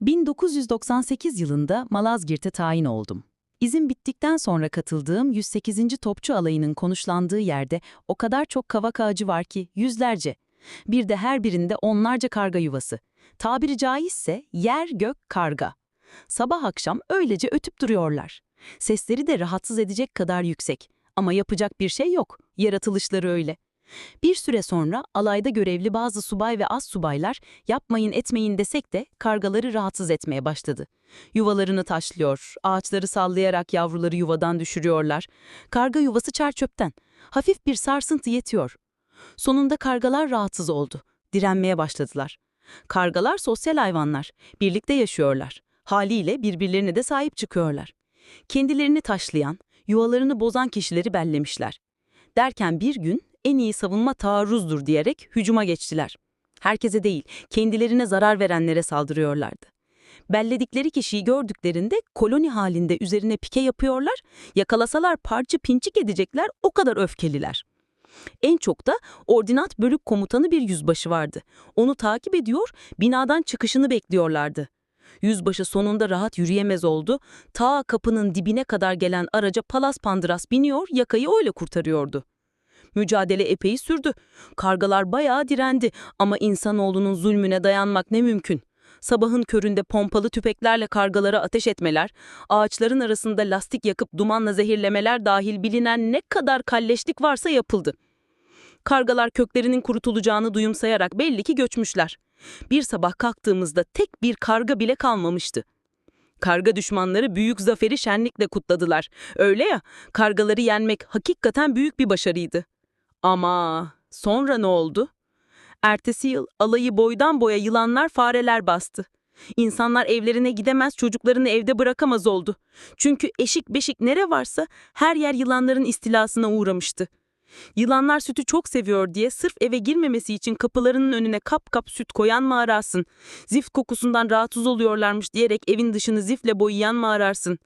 1998 yılında Malazgirt'e tayin oldum. İzin bittikten sonra katıldığım 108. Topçu Alayı'nın konuşlandığı yerde o kadar çok kavak ağacı var ki yüzlerce. Bir de her birinde onlarca karga yuvası. Tabiri caizse yer gök karga. Sabah akşam öylece ötüp duruyorlar. Sesleri de rahatsız edecek kadar yüksek. Ama yapacak bir şey yok. Yaratılışları öyle. Bir süre sonra alayda görevli bazı subay ve az subaylar yapmayın etmeyin desek de kargaları rahatsız etmeye başladı. Yuvalarını taşlıyor, ağaçları sallayarak yavruları yuvadan düşürüyorlar. Karga yuvası çerçöpten. Hafif bir sarsıntı yetiyor. Sonunda kargalar rahatsız oldu. Direnmeye başladılar. Kargalar sosyal hayvanlar. Birlikte yaşıyorlar. Haliyle birbirlerine de sahip çıkıyorlar. Kendilerini taşlayan, yuvalarını bozan kişileri bellemişler. Derken bir gün en iyi savunma taarruzdur diyerek hücuma geçtiler. Herkese değil, kendilerine zarar verenlere saldırıyorlardı. Belledikleri kişiyi gördüklerinde koloni halinde üzerine pike yapıyorlar, yakalasalar parça pinçik edecekler o kadar öfkeliler. En çok da ordinat bölük komutanı bir yüzbaşı vardı. Onu takip ediyor, binadan çıkışını bekliyorlardı. Yüzbaşı sonunda rahat yürüyemez oldu. Ta kapının dibine kadar gelen araca palas pandıras biniyor, yakayı öyle kurtarıyordu. Mücadele epey sürdü. Kargalar bayağı direndi ama insanoğlunun zulmüne dayanmak ne mümkün. Sabahın köründe pompalı tüfeklerle kargalara ateş etmeler, ağaçların arasında lastik yakıp dumanla zehirlemeler dahil bilinen ne kadar kalleşlik varsa yapıldı. Kargalar köklerinin kurutulacağını duyumsayarak belli ki göçmüşler. Bir sabah kalktığımızda tek bir karga bile kalmamıştı. Karga düşmanları büyük zaferi şenlikle kutladılar. Öyle ya, kargaları yenmek hakikaten büyük bir başarıydı. Ama sonra ne oldu? Ertesi yıl alayı boydan boya yılanlar fareler bastı. İnsanlar evlerine gidemez, çocuklarını evde bırakamaz oldu. Çünkü eşik beşik nere varsa her yer yılanların istilasına uğramıştı. Yılanlar sütü çok seviyor diye sırf eve girmemesi için kapılarının önüne kap kap süt koyan mı ararsın? Zift kokusundan rahatsız oluyorlarmış diyerek evin dışını zifle boyayan mı?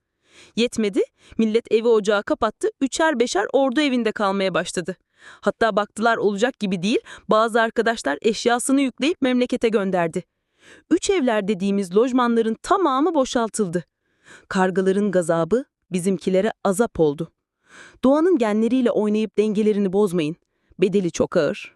Yetmedi, millet evi ocağı kapattı, üçer beşer ordu evinde kalmaya başladı. Hatta baktılar olacak gibi değil, bazı arkadaşlar eşyasını yükleyip memlekete gönderdi. Üç evler dediğimiz lojmanların tamamı boşaltıldı. Kargaların gazabı bizimkilere azap oldu. Doğanın genleriyle oynayıp dengelerini bozmayın. Bedeli çok ağır.